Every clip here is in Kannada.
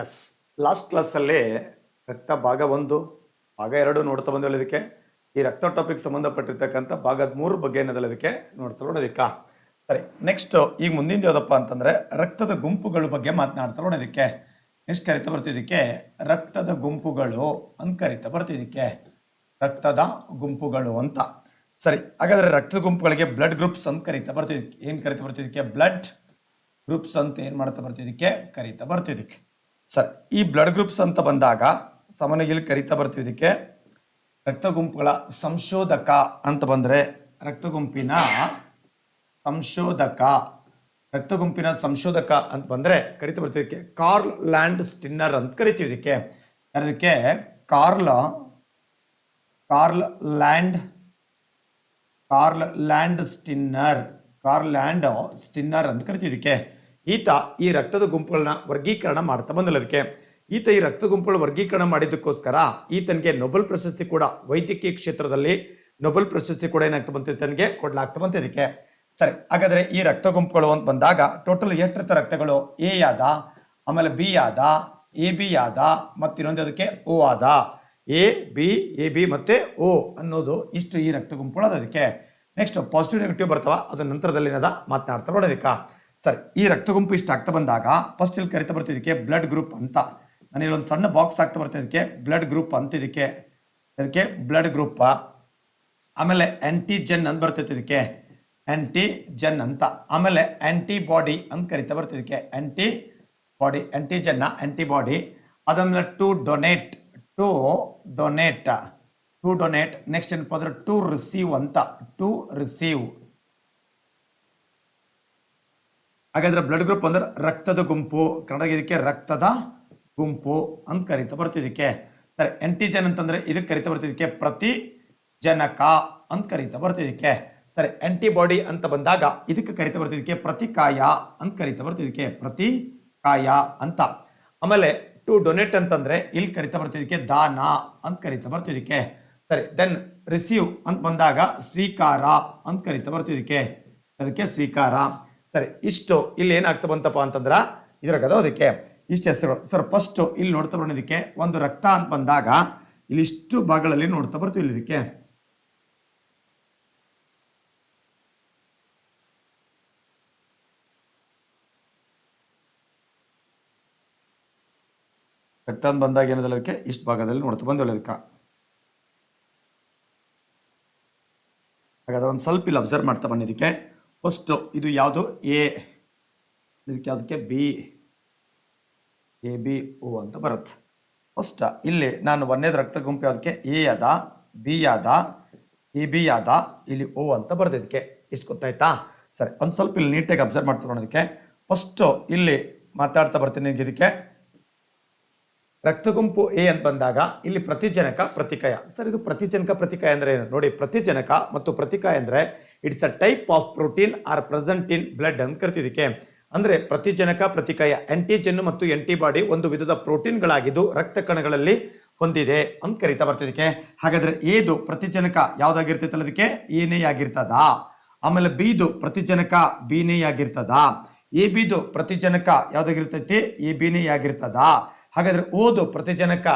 ಎಸ್ ಲಾಸ್ಟ್ ಕ್ಲಾಸಲ್ಲಿ ರಕ್ತ ಭಾಗ ಒಂದು, ಭಾಗ ಎರಡು ನೋಡ್ತಾ ಬಂದಿಲ್ಲ ಇದಕ್ಕೆ? ಈ ರಕ್ತ ಟಾಪಿಕ್ ಸಂಬಂಧಪಟ್ಟಿರ್ತಕ್ಕಂಥ ಭಾಗದ ಮೂರು ಬಗ್ಗೆ ಏನದಲ್ಲ ಇದಕ್ಕೆ? ನೋಡ್ತಾ ನೋಡೋದಿಕ್ಕ ಸರಿ ನೆಕ್ಸ್ಟ್ ಈಗ ಮುಂದಿನ ಯಾವುದಪ್ಪ ಅಂತಂದ್ರೆ ರಕ್ತದ ಗುಂಪುಗಳ ಬಗ್ಗೆ ಮಾತನಾಡ್ತಾ ನೋಡೋದಕ್ಕೆ ನೆಕ್ಸ್ಟ್ ಕರಿತಾ ಬರ್ತಿದ್ದಕ್ಕೆ ರಕ್ತದ ಗುಂಪುಗಳು ಅಂತ ಕರಿತಾ ಬರ್ತಿದ್ದಕ್ಕೆ ರಕ್ತದ ಗುಂಪುಗಳು ಅಂತ. ಸರಿ, ಹಾಗಾದ್ರೆ ರಕ್ತದ ಗುಂಪುಗಳಿಗೆ ಬ್ಲಡ್ ಗ್ರೂಪ್ಸ್ ಅಂತ ಕರಿತಾ ಬರ್ತಿದ್ದಕ್ಕೆ ಏನ್ ಕರಿತಾ ಬರ್ತಿದ್ದಕ್ಕೆ ಬ್ಲಡ್ ಗ್ರೂಪ್ಸ್ ಅಂತ ಏನ್ ಮಾಡ್ತಾ ಬರ್ತಿದ್ದಕ್ಕೆ ಕರಿತಾ ಬರ್ತಿದ್ದಕ್ಕೆ ಸರಿ ಈ ಬ್ಲಡ್ ಗ್ರೂಪ್ಸ್ ಅಂತ ಬಂದಾಗ ಸಾಮಾನ್ಯವಾಗಿ ಇಲ್ಲಿ ಕರಿತಾ ಇದಕ್ಕೆ. ರಕ್ತ ಗುಂಪುಗಳ ಸಂಶೋಧಕ ಅಂತ ಬಂದರೆ ರಕ್ತ ಗುಂಪಿನ ಸಂಶೋಧಕ ರಕ್ತ ಗುಂಪಿನ ಸಂಶೋಧಕ ಅಂತ ಬಂದರೆ ಕರಿತಾ ಇದಕ್ಕೆ. ಕಾರ್ಲ್ ಲ್ಯಾಂಡ್ ಸ್ಟಿನ್ನರ್ ಅಂತ ಕರಿತೀವಿ ಇದಕ್ಕೆ. ಅದಕ್ಕೆ Karl Karl Land Karl Landsteiner, Karl Landsteiner ಅಂತ ಕರಿತೀವಿ ಇದಕ್ಕೆ. ಈತ ಈ ರಕ್ತದ ಗುಂಪುಗಳನ್ನ ವರ್ಗೀಕರಣ ಮಾಡ್ತಾ ಬಂದಿಲ್ಲ ಅದಕ್ಕೆ. ಈತ ಈ ರಕ್ತ ಗುಂಪುಗಳ ವರ್ಗೀಕರಣ ಮಾಡಿದ್ದಕ್ಕೋಸ್ಕರ ಈತನಿಗೆ ನೊಬೆಲ್ ಪ್ರಶಸ್ತಿ ಕೂಡ ವೈದ್ಯಕೀಯ ಕ್ಷೇತ್ರದಲ್ಲಿ ನೊಬೆಲ್ ಪ್ರಶಸ್ತಿ ಕೂಡ ಏನಾಗ್ತಾ ಬಂತು ಈತನಿಗೆ ಕೊಡ್ಲಾಗ್ತಾ ಬಂತು ಇದಕ್ಕೆ. ಸರಿ, ಹಾಗಾದ್ರೆ ಈ ರಕ್ತ ಗುಂಪುಗಳು ಅಂತ ಬಂದಾಗ ಟೋಟಲ್ ಎಷ್ಟು ರೀತಿಯ ರಕ್ತಗಳು? ಎ ಆದ, ಆಮೇಲೆ ಬಿ ಆದ, ಎ ಬಿ ಆದ, ಮತ್ತೆ ಇನ್ನೊಂದು ಅದಕ್ಕೆ ಓ ಆದ. ಎ, ಬಿ ಎ, ಬಿ ಮತ್ತೆ ಓ ಅನ್ನೋದು ಇಷ್ಟು ಈ ರಕ್ತ ಗುಂಪುಗಳು ಅದಕ್ಕೆ. ನೆಕ್ಸ್ಟ್ ಪಾಸಿಟಿವ್ ನೆಗೆಟಿವ್ ಬರ್ತಾವ. ಅದ್ರ ನಂತರದಲ್ಲಿ ಏನದ ಮಾತನಾಡ್ತಾ ನೋಡೋದಿಕ್ಕ. ಸರಿ, ಈ ರಕ್ತ ಗುಂಪು ಇಷ್ಟು ಆಗ್ತಾ ಬಂದಾಗ ಫಸ್ಟ್ ಇಲ್ಲಿ ಕರಿತಾ ಬರ್ತಿದ್ದಕ್ಕೆ ಬ್ಲಡ್ ಗ್ರೂಪ್ ಅಂತ. ನಾನು ಒಂದು ಸಣ್ಣ ಬಾಕ್ಸ್ ಆಗ್ತಾ ಬರ್ತಿದ್ದಕ್ಕೆ ಬ್ಲಡ್ ಗ್ರೂಪ್ ಅಂತ ಇದಕ್ಕೆ. ಇದಕ್ಕೆ ಬ್ಲಡ್ ಗ್ರೂಪ್ ಆಮೇಲೆ ಆಂಟಿಜೆನ್ ಅಂತ ಬರ್ತೈತೆ ಇದಕ್ಕೆ. ಆಂಟಿಜೆನ್ ಅಂತ. ಆಮೇಲೆ ಆಂಟಿಬಾಡಿ ಅಂತ ಕರಿತಾ ಬರ್ತಿದ್ದಕ್ಕೆ ಆಂಟಿ ಬಾಡಿ ಆಂಟಿಜೆನ್ನ ಆಂಟಿಬಾಡಿ ಅದಾದ್ಮೇಲೆ to donate to donate to donate next ಏನಪ್ಪ ಅಂದ್ರೆ ಟು ರಿಸೀವ್ ಅಂತ. ಟು ರಿಸೀವ್ ಹಾಗಾದ್ರೆ ಬ್ಲಡ್ ಗ್ರೂಪ್ ಅಂದ್ರೆ ರಕ್ತದ ಗುಂಪು ಕನ್ನಡ ಇದಕ್ಕೆ ರಕ್ತದ ಗುಂಪು ಅಂತ ಕರಿತಾ ಬರ್ತಿದ್ದಕ್ಕೆ ಸರಿ ಆಂಟಿಜೆನ್ ಅಂತಂದ್ರೆ ಇದಕ್ಕೆ ಕರಿತಾ ಬರ್ತಿದ್ದಕ್ಕೆ ಪ್ರತಿ ಜನಕ ಅಂತ ಕರಿತಾ ಬರ್ತಿದ್ದಕ್ಕೆ ಸರಿ ಆಂಟಿಬಾಡಿ ಅಂತ ಬಂದಾಗ ಇದಕ್ಕೆ ಕರಿತಾ ಬರ್ತಿದ್ದಕ್ಕೆ ಪ್ರತಿಕಾಯ ಅಂತ ಕರಿತಾ ಬರ್ತಿದ್ದಕ್ಕೆ ಪ್ರತಿಕಾಯ ಅಂತ. ಆಮೇಲೆ ಟು ಡೊನೇಟ್ ಅಂತಂದ್ರೆ ಇಲ್ಲಿ ಕರಿತಾ ಬರ್ತಿದ್ದಕ್ಕೆ ದಾನ ಅಂತ ಕರಿತಾ ಬರ್ತಿದ್ದಕ್ಕೆ ಸರಿ ದೆನ್ ರಿಸೀವ್ ಅಂತ ಬಂದಾಗ ಸ್ವೀಕಾರ ಅಂತ ಕರಿತಾ ಬರ್ತಿದ್ದಕ್ಕೆ ಅದಕ್ಕೆ ಸ್ವೀಕಾರ. ಸರಿ, ಇಷ್ಟು ಇಲ್ಲಿ ಏನಾಗ್ತಾ ಬಂತಪ್ಪ ಅಂತಂದ್ರ ಇದ್ರಾಗ ಅದಕ್ಕೆ. ಇಷ್ಟು ಹೆಸರುಗಳು ಸರ್ ಫಸ್ಟ್ ಇಲ್ಲಿ ನೋಡ್ತಾ ಬರೋದಕ್ಕೆ ಒಂದು ರಕ್ತ ಅಂತ ಬಂದಾಗ ಇಲ್ಲಿ ಇಷ್ಟು ಭಾಗಗಳಲ್ಲಿ ನೋಡ್ತಾ ಬರ್ತೀವಿ ಇಲ್ಲಿ ಇದಕ್ಕೆ. ರಕ್ತ ಅಂತ ಬಂದಾಗ ಏನದಲ್ಲ ಅದಕ್ಕೆ? ಇಷ್ಟು ಭಾಗದಲ್ಲಿ ನೋಡ್ತಾ ಬಂದಿಲ್ಲ ಅದಕ್ಕೆ ಹಾಗಾದ್ರೆ ಒಂದು ಸ್ವಲ್ಪ ಇಲ್ಲಿ ಅಬ್ಸರ್ವ್ ಮಾಡ್ತಾ ಬಂದಿದ್ದಕ್ಕೆ ಫಸ್ಟ್ ಇದು ಯಾವುದು? ಎ. ಇದಕ್ಕೆ ಯಾವುದಕ್ಕೆ? ಬಿ. ಎ, ಬಿ, ಓ ಅಂತ ಬರುತ್ತೆ. ಫಸ್ಟ್ ಇಲ್ಲಿ ನಾನು ಒಂದೇದು ರಕ್ತ ಗುಂಪು ಯಾವುದಕ್ಕೆ? ಎ ಆದ ಬಿ ಆದ ಎ, ಬಿ ಆದ ಇಲ್ಲಿ ಓ ಅಂತ ಬರೆದಿದ್ದಕ್ಕೆ ಇಷ್ಟು ಗೊತ್ತಾಯ್ತಾ? ಸರಿ, ಒಂದು ಸ್ವಲ್ಪ ಇಲ್ಲಿ ನೀಟಾಗಿ ಅಬ್ಸರ್ವ್ ಮಾಡ್ತಾರೆ ನೋಡೋದಕ್ಕೆ ಫಸ್ಟ್ ಇಲ್ಲಿ ಮಾತಾಡ್ತಾ ಬರ್ತೀನಿ ನಿಮಗೆ ಇದಕ್ಕೆ. ರಕ್ತ ಗುಂಪು ಎ ಅಂತ ಬಂದಾಗ ಇಲ್ಲಿ ಪ್ರತಿಜನಕ ಪ್ರತಿಕಾಯ. ಸರ್, ಇದು ಪ್ರತಿಜನಕ ಪ್ರತಿಕಾಯ ಅಂದರೆ ಏನು? ನೋಡಿ, ಪ್ರತಿಜನಕ ಮತ್ತು ಪ್ರತಿಕಾಯ ಅಂದ್ರೆ it's a type of protein are present in blood ಅಂತ ಕರಿತಿದ್ದಕ್ಕೆ ಅಂದ್ರೆ ಪ್ರತಿಜನಕ, ಪ್ರತಿಕಾಯ ಆಂಟಿಜೆನ್ ಮತ್ತು ಆಂಟಿಬಾಡಿ ಒಂದು ವಿಧದ ಪ್ರೋಟೀನ್ಗಳಾಗಿದ್ದು ರಕ್ತ ಕಣಗಳಲ್ಲಿ ಹೊಂದಿದೆ ಅಂತ ಕರಿತಾ ಬರ್ತಿದ್ದಕ್ಕೆ ಹಾಗಾದ್ರೆ ಏದು ಪ್ರತಿಜನಕ ಯಾವ್ದಾಗಿರ್ತೈತಲ್ಲ ಅದಕ್ಕೆ ಏನೇ ಆಗಿರ್ತದ. ಆಮೇಲೆ ಬಿದು ಪ್ರತಿಜನಕ ಬಿನೇ ಆಗಿರ್ತದ. ಎ ಬಿದು ಪ್ರತಿಜನಕ ಯಾವ್ದಾಗಿರ್ತೈತಿ? ಎ ಬಿನೇ ಆಗಿರ್ತದ. ಹಾಗಾದ್ರೆ ಓದು ಪ್ರತಿಜನಕ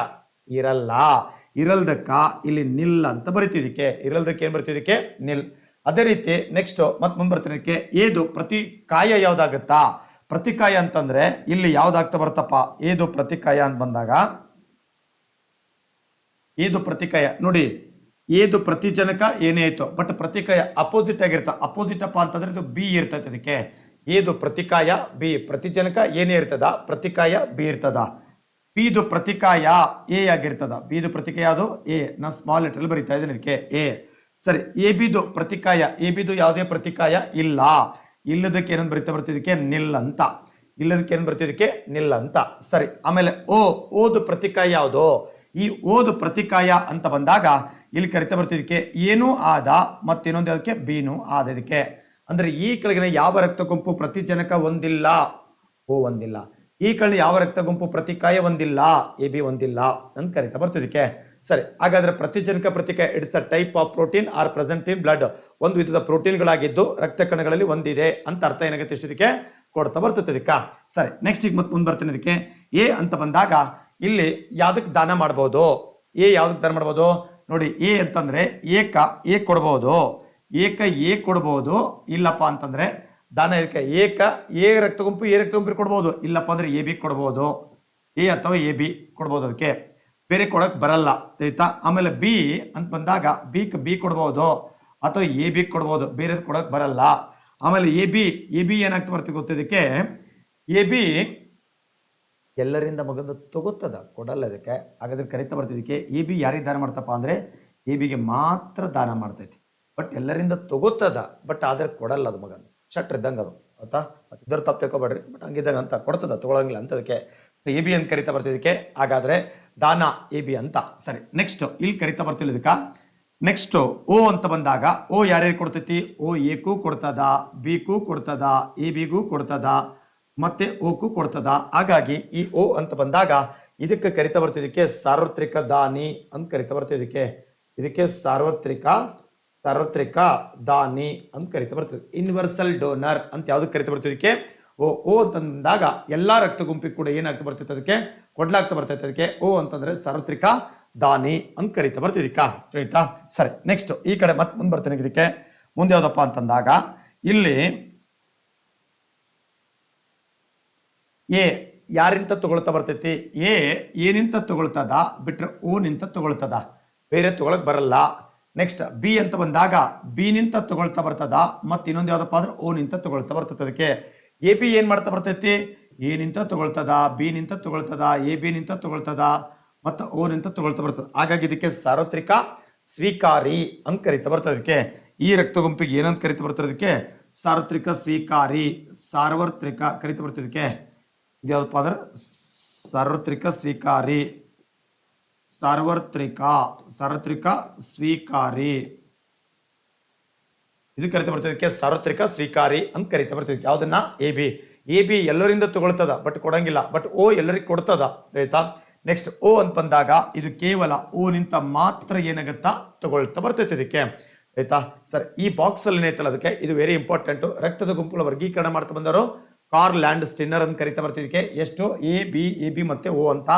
ಇರಲ್ಲ. ಇರಲ್ದಕ್ಕ ಇಲ್ಲಿ ನಿಲ್ ಅಂತ ಬರಿತಿದ್ದಕ್ಕೆ ಇರಲ್ದಕ್ಕೆ ಏನ್ ಬರ್ತಿದ್ದಕ್ಕೆ ನಿಲ್. ಅದೇ ರೀತಿ ನೆಕ್ಸ್ಟ್ ಮತ್ತೆ ಮುಂದ್ ಅದಕ್ಕೆ ಏದು ಪ್ರತಿ ಕಾಯ ಯಾವ್ದಾಗತ್ತಾ? ಪ್ರತಿಕಾಯ ಅಂತಂದ್ರೆ ಇಲ್ಲಿ ಯಾವ್ದಾಗ್ತಾ ಬರುತ್ತಪ್ಪ? ಏದು ಪ್ರತಿಕಾಯ ಅಂತ ಬಂದಾಗ ಏದು ಪ್ರತಿಕಾಯ ನೋಡಿ, ಏದು ಪ್ರತಿಜನಕ ಏನೇ ಆಯ್ತು ಬಟ್ ಪ್ರತಿಕಾಯ ಅಪೋಸಿಟ್ ಆಗಿರ್ತ ಅಪೋಸಿಟ್ ಅಪ್ಪ ಅಂತಂದ್ರೆ ಇದು ಬಿ ಇರ್ತೈತೆ ಅದಕ್ಕೆ. ಏದು ಪ್ರತಿಕಾಯ ಬಿ ಪ್ರತಿಜನಕ ಏನೇ ಇರ್ತದ? ಪ್ರತಿಕಾಯ ಬಿ ಇರ್ತದ. ಬಿದು ಪ್ರತಿಕಾಯ ಎ ಆಗಿರ್ತದ. ಬಿದು ಪ್ರತಿಕಾಯ ಅದು ಎ ನಾ ಸ್ಮಾಲ್ ಲೆಟರ್ ಬರೀತಾ ಇದ್ದೀನಿ ಅದಕ್ಕೆ ಎ ಸರಿ ಎ ಬಿದು ಪ್ರತಿಕಾಯ ಎ ಬಿದು ಯಾವುದೇ ಪ್ರತಿಕಾಯ ಇಲ್ಲ. ಇಲ್ಲದಕ್ಕೆ ಏನಂತ ಬರೀತಾ ಬರ್ತಿದ್ದಕ್ಕೆ ನಿಲ್ ಅಂತ ಇಲ್ಲದಕ್ಕೆ ಏನು ಬರ್ತಿದ್ದಕ್ಕೆ ನಿಲ್ ಅಂತ ಸರಿ, ಆಮೇಲೆ ಓ, ಓದು ಪ್ರತಿಕಾಯ ಯಾವುದು? ಈ ಓದು ಪ್ರತಿಕಾಯ ಅಂತ ಬಂದಾಗ ಇಲ್ಲಿ ಕರಿತಾ ಬರ್ತಿದ್ದಕ್ಕೆ ಏನೂ ಆದ, ಮತ್ತೇನೊಂದು ಅದಕ್ಕೆ ಬೀನು ಆದ ಇದಕ್ಕೆ. ಅಂದ್ರೆ ಈ ಕೆಳಗಿನ ಯಾವ ರಕ್ತ ಗುಂಪು ಪ್ರತಿಜನಕ ಒಂದಿಲ್ಲ ಓ, ಒಂದಿಲ್ಲ. ಈ ಕಡೆ ಯಾವ ರಕ್ತ ಗುಂಪು ಪ್ರತಿಕಾಯ ಒಂದಿಲ್ಲ ಎ ಬಿ ಒಂದಿಲ್ಲ ಅಂತ ಕರಿತಾ ಬರ್ತಿದ್ದಕ್ಕೆ ಸರಿ, ಹಾಗಾದ್ರೆ ಪ್ರತಿಜನಕ ಪ್ರತಿಕಾಯ it's type of protein are present in blood ಒಂದು ವಿಧದ ಪ್ರೋಟೀನ್ಗಳಾಗಿದ್ದು ರಕ್ತ ಕಣಗಳಲ್ಲಿ ಒಂದಿದೆ ಅಂತ ಅರ್ಥ ಏನಾಗುತ್ತೆ ಇಷ್ಟಕ್ಕೆ ಕೊಡ್ತಾ ಬರ್ತದೆ ಇದಕ್ಕ. ಸರಿ ನೆಕ್ಸ್ಟ್ ಈಗ ಮತ್ತೆ ಮುಂದೆ ಬರ್ತೀನಿ ಇದಕ್ಕೆ. ಎ ಅಂತ ಬಂದಾಗ ಇಲ್ಲಿ ಯಾವ್ದಕ್ಕೆ ದಾನ ಮಾಡ್ಬೋದು? ಎ ಯಾವ್ದಕ್ಕೆ ದಾನ ಮಾಡ್ಬೋದು? ನೋಡಿ ಎ ಅಂತಂದ್ರೆ ಏಕ ಎ ಕೊಡ್ಬೋದು. ಏಕ ಎ ಕೊಡ್ಬೋದು. ಇಲ್ಲಪ್ಪ ಅಂತಂದ್ರೆ ದಾನ ಇದಕ್ಕೆ ಏಕ ಎ ರಕ್ತ ಗುಂಪು ಎ ರಕ್ತ ಗುಂಪು ಕೊಡ್ಬೋದು. ಇಲ್ಲಪ್ಪ ಅಂದ್ರೆ ಎ ಬಿ ಕೊಡ್ಬೋದು. ಎ ಅಥವಾ ಎ ಬಿ ಕೊಡ್ಬೋದು ಅದಕ್ಕೆ. ಬೇರೆ ಕೊಡಕ್ ಬರಲ್ಲ, ಆಯ್ತಾ? ಆಮೇಲೆ ಬಿ ಅಂತ ಬಂದಾಗ ಬಿಕ್ ಬಿ ಕೊಡ್ಬೋದು, ಅಥವಾ ಎ ಬಿ ಕೊಡ್ಬೋದು ಬೇರೆ ಕೊಡಕ್ಕೆ ಬರಲ್ಲ. ಆಮೇಲೆ ಎ ಬಿ ಎ ಬಿ ಏನಾಗ್ತಾ ಬರ್ತದೆ ಗೊತ್ತಿದ್ದಕ್ಕೆ ಎ ಬಿ ಎಲ್ಲರಿಂದ ಮಗಂದು ತಗೋತದ, ಕೊಡಲ್ಲ ಅದಕ್ಕೆ. ಹಾಗಾದ್ರೆ ಕರಿತಾ ಬರ್ತಿದ್ದಕ್ಕೆ ಎ ಬಿ ಯಾರಿಗೆ ದಾನ ಮಾಡ್ತಪ್ಪ ಅಂದ್ರೆ ಎ ಬಿಗೆ ಮಾತ್ರ ದಾನ ಮಾಡ್ತೈತಿ. ಬಟ್ ಎಲ್ಲರಿಂದ ತಗೋತದ ಬಟ್ ಆದ್ರೆ ಕೊಡಲ್ಲ ಅದು ಮಗನ ಶಟ್ರ್ ಇದ್ದಂಗೆ ಅದು, ಆಯ್ತಾ? ಇದ್ರ ತಪ್ಪು ತಿಳ್ಕೊಬೇಡ್ರಿ ಬಟ್ ಹಂಗಿದ್ದಂಗೆ ಅಂತ, ಕೊಡ್ತದ, ತಗೊಳಂಗಿಲ್ಲ ಅಂತ ಅದಕ್ಕೆ. ಎ ಬಿ ಅಂತ ಕರಿತಾ ಬರ್ತಿದ್ದಕ್ಕೆ, ಹಾಗಾದ್ರೆ ದಾನ ಎ ಬಿ ಅಂತ. ಸರಿ ನೆಕ್ಸ್ಟ್ ಇಲ್ಲಿ ಕರಿತಾ ಬರ್ತಿಲ್ಲ ಇದಕ್ಕೆ. ನೆಕ್ಸ್ಟ್ ಓ ಅಂತ ಬಂದಾಗ ಓ ಯಾರ್ಯಾರು ಕೊಡ್ತೈತಿ? ಓ ಎಕ್ಕೂ ಕೊಡ್ತದ ಬಿಕ್ಕೂ ಕೊಡ್ತದ ಎ ಬಿಗೂ ಕೊಡ್ತದ, ಮತ್ತೆ ಓಕ್ಕೂ ಕೊಡ್ತದ. ಹಾಗಾಗಿ ಈ ಓ ಅಂತ ಬಂದಾಗ, ಇದಕ್ಕೆ ಕರಿತಾ ಬರ್ತಿದ್ದಕ್ಕೆ ಸಾರ್ವತ್ರಿಕ ದಾನಿ ಅಂತ ಕರಿತಾ ಬರ್ತಿದ್ದಕ್ಕೆ. ಇದಕ್ಕೆ ಸಾರ್ವತ್ರಿಕ ಸಾರ್ವತ್ರಿಕ ದಾನಿ ಅಂತ ಕರಿತಾ ಬರ್ತದೆ ಯೂನಿವರ್ಸಲ್ ಡೋನರ್ ಅಂತ ಯಾವ್ದು ಕರಿತಾ ಬರ್ತಿದ್ದಕ್ಕೆ? ಓ ಓ ಅಂತಂದಾಗ ಎಲ್ಲಾ ರಕ್ತ ಗುಂಪಿಗೆ ಕೂಡ ಏನಾಗ್ತಾ ಬರ್ತೈತೆ ಅದಕ್ಕೆ? ಕೊಡ್ಲಾಗ್ತಾ ಬರ್ತೈತೆ ಅದಕ್ಕೆ. ಓ ಅಂತಂದ್ರೆ ಸಾರ್ವತ್ರಿಕ ದಾನಿ ಅಂತ ಕರಿತಾ ಬರ್ತಿದ್ದಕ್ಕ ತಿಳಿತಾ ಸರಿ ನೆಕ್ಸ್ಟ್ ಈ ಕಡೆ ಮತ್ತೆ ಮುಂದೆ ಬರ್ತೇನೆ ಇದಕ್ಕೆ. ಮುಂದೆ ಯಾವ್ದಪ್ಪ ಅಂತಂದಾಗ ಇಲ್ಲಿ ಏ ಯಾರಿಂತ ತಗೊಳ್ತಾ ಬರ್ತೈತಿ? ಏ ಏನಿಂತ ತಗೊಳ್ತದ? ಬಿಟ್ರೆ ಓ ನಿಂತ ತಗೊಳ್ತದ. ಬೇರೆ ತಗೊಳಕ್ ಬರಲ್ಲ. ನೆಕ್ಸ್ಟ್ ಬಿ ಅಂತ ಬಂದಾಗ ಬಿ ನಿಂತ ತಗೊಳ್ತಾ ಬರ್ತದ. ಮತ್ತೆ ಇನ್ನೊಂದು ಯಾವ್ದಪ್ಪ ಅಂದ್ರೆ ಓ ನಿಂತ ತಗೊಳ್ತಾ ಬರ್ತದೆ ಅದಕ್ಕೆ. ಎ ಪಿ ಏನು ಮಾಡ್ತಾ ಬರ್ತೈತಿ? ಎ ನಿಂತ ತಗೊಳ್ತದ, ಬಿ ನಿಂತ ತಗೊಳ್ತದ, ಎ ಬಿ ನಿಂತ ತಗೊಳ್ತದ, ಮತ್ತು ಓ ನಿಂತ ತಗೊಳ್ತಾ ಬರ್ತದೆ. ಹಾಗಾಗಿ ಇದಕ್ಕೆ ಸಾರ್ವತ್ರಿಕ ಸ್ವೀಕಾರಿ ಅಂತ ಕರಿತಾ ಬರ್ತದೆ ಅದಕ್ಕೆ ಈ ರಕ್ತ ಗುಂಪಿಗೆ ಏನಂತ ಕರಿತಾ ಅದಕ್ಕೆ ಸಾರ್ವತ್ರಿಕ ಸ್ವೀಕಾರಿ, ಸಾರ್ವತ್ರಿಕ ಕರಿತಾ ಬರ್ತದಕ್ಕೆ ಇದ್ಯಾವ್ದಪ್ಪ ಅಂದ್ರೆ ಸಾರ್ವತ್ರಿಕ ಸ್ವೀಕಾರಿ, ಸಾರ್ವತ್ರಿಕ ಸಾರ್ವತ್ರಿಕ ಸ್ವೀಕಾರಿ. ಇದು ಕರಿತಾ ಬರ್ತದಕ್ಕೆ ಸಾರ್ವತ್ರಿಕ, ಸ್ವೀಕಾರಿ ಅಂತ ಕರಿತಾ ಬರ್ತದೆ ಯಾವ್ದನ್ನ? ಎ ಬಿ ಎ ಬಿ ಎಲ್ಲರಿಂದ ತಗೊಳ್ತದ ಬಟ್ ಕೊಡಂಗಿಲ್ಲ. ಬಟ್ ಓ ಎಲ್ಲರಿಗೂ ಕೊಡ್ತದ ರೈತಾ ನೆಕ್ಸ್ಟ್ ಓ ಅಂತ ಬಂದಾಗ ಇದು ಕೇವಲ ಓ ನಿಂತ ಮಾತ್ರ ಏನಾಗುತ್ತಾ? ತಗೊಳ್ತಾ ಬರ್ತೈತೆ ಇದಕ್ಕೆ, ಆಯ್ತಾ? ಸರ್ ಈ ಬಾಕ್ಸ್ ಅಲ್ಲಿ ಏನೈತಲ್ಲ ಅದಕ್ಕೆ? ಇದು ವೆರಿ ಇಂಪಾರ್ಟೆಂಟ್ ರಕ್ತದ ಗುಂಪುಗಳ ವರ್ಗೀಕರಣ ಮಾಡ್ತಾ ಬಂದವರು. ಕಾರ್ ಲ್ಯಾಂಡ್ ಸ್ಟಿನ್ನರ್ ಅಂತ ಕರಿತಾ ಬರ್ತಿದ್ದಕ್ಕೆ ಎಷ್ಟು? ಎ ಬಿ ಎ ಬಿ ಮತ್ತೆ ಓ ಅಂತ.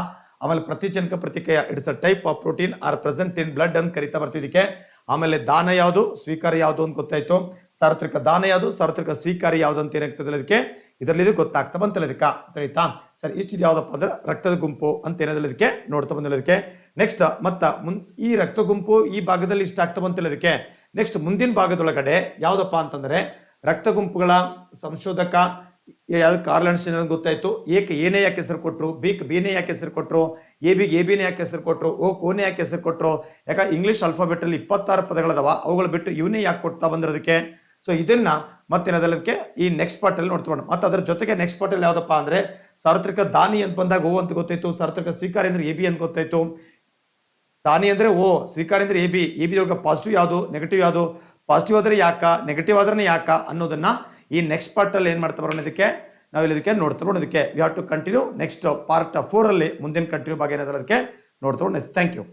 ಆಮೇಲೆ ಪ್ರತಿಜನಕ ಪ್ರತಿಕ್ರಿಯೆ it's a type of protein are present in blood ಅಂತ ಕರಿತಾ ಬರ್ತಿದ್ದಕ್ಕೆ ಆಮೇಲೆ ದಾನ ಯಾವುದು? ಸ್ವೀಕಾರ ಯಾವುದು ಅಂತ ಗೊತ್ತಾಯ್ತು. ಸಾರ್ವತ್ರಿಕ ದಾನ ಯಾವುದು? ಸಾರ್ವತ್ರಿಕ ಸ್ವೀಕಾರ ಯಾವುದು ಅಂತ ಏನಾಗ್ತದೆ ಅದಕ್ಕೆ ಇದರಲ್ಲಿ ಇದು ಗೊತ್ತಾಗ್ತಾ ಬಂತಲ್ಲ ಅದಕ್ಕೆ ಆಯ್ತಾ? ಸರಿ ಇಷ್ಟು ಯಾವ್ದಪ್ಪ ಅಂದ್ರೆ ರಕ್ತದ ಗುಂಪು ಅಂತ ಏನಾದ್ರೆ ಇದಕ್ಕೆ? ನೋಡ್ತಾ ಬಂದಿಲ್ಲ ಅದಕ್ಕೆ ನೆಕ್ಸ್ಟ್ ಮತ್ತ ಮುನ್, ಈ ರಕ್ತ ಗುಂಪು ಈ ಭಾಗದಲ್ಲಿ ಇಷ್ಟ ಆಗ್ತಾ ಬಂತಿಲ್ಲ ಅದಕ್ಕೆ ನೆಕ್ಸ್ಟ್ ಮುಂದಿನ ಭಾಗದೊಳಗಡೆ ಯಾವ್ದಪ್ಪ ಅಂತಂದ್ರೆ ರಕ್ತ ಗುಂಪುಗಳ ಸಂಶೋಧಕ ಯಾವ್ದು ಏನೋ ಗೊತ್ತಾಯ್ತು. ಏಕೆ ಏನೇ ಯಾಕೆ ಹೆಸರು ಕೊಟ್ಟರು ಬಿಕ್ ಬಿನೇ ಯಾಕೆ ಹೆಸರು ಕೊಟ್ಟರು ಎ ಬಿಗೆ ಎ ಬಿನೇ ಯಾಕೆ ಹೆಸರು ಕೊಟ್ಟರು ಓ ಕೋನೆ ಯಾಕೆ ಹೆಸರು ಕೊಟ್ಟರು ಯಾಕೆ ಇಂಗ್ಲಿಷ್ ಅಲ್ಫಾಬೆಟ್ ಅಲ್ಲಿ ಇಪ್ಪತ್ತಾರು ಪದಗಳದಾವ, ಅವುಗಳು ಬಿಟ್ಟು ಇವನೇ ಯಾಕೆ ಕೊಡ್ತಾ ಬಂದಿರೋದಕ್ಕೆ? ಸೊ ಇದನ್ನ ಮತ್ತೇನದಲ್ಲದಕ್ಕೆ ಈ ನೆಕ್ಸ್ಟ್ ಪಾರ್ಟ್ ಅಲ್ಲಿ ನೋಡ್ತೋಣ ಮತ್ತೆ ಅದ್ರ ಜೊತೆಗೆ ನೆಕ್ಸ್ಟ್ ಪಾರ್ಟ್ ಯಾವುದಪ್ಪ ಅಂದ್ರೆ, ಸಾರ್ವತ್ರಿಕ ದಾನಿ ಅಂತ ಬಂದಾಗ ಓ ಅಂತ ಗೊತ್ತಾಯ್ತು, ಸಾರ್ವತ್ರಿಕ ಸ್ವೀಕಾರ ಅಂದ್ರೆ ಎ ಬಿ ಅಂತ ಗೊತ್ತಾಯ್ತು. ದಾನಿ ಅಂದ್ರೆ ಓ, ಸ್ವೀಕಾರ ಅಂದ್ರೆ A B A B positive ಯಾವುದು? ನೆಗೆಟಿವ್ ಯಾವುದು? ಪಾಸಿಟಿವ್ ಆದ್ರೆ ಯಾಕ? ನೆಗೆಟಿವ್ ಆದ್ರೆ ಯಾಕ? ಅನ್ನೋದನ್ನ ಈ ನೆಕ್ಸ್ಟ್ ಪಾರ್ಟಲ್ಲಿ ಏನು ಮಾಡ್ತಾ ಬರೋಣ ಇದಕ್ಕೆ? ನಾವು ಇದಕ್ಕೆ ನೋಡ್ತಾ ಬರೋಣ ಇದಕ್ಕೆ. We have to continue next part ಫೋರಲ್ಲಿ ಮುಂದಿನ ಕಂಟಿನ್ಯೂ ಬಗ್ಗೆ ಏನಾದರೂ ಅದಕ್ಕೆ ನೋಡ್ತಾ ನೆಕ್ಸ್ಟ್ ಥ್ಯಾಂಕ್ ಯು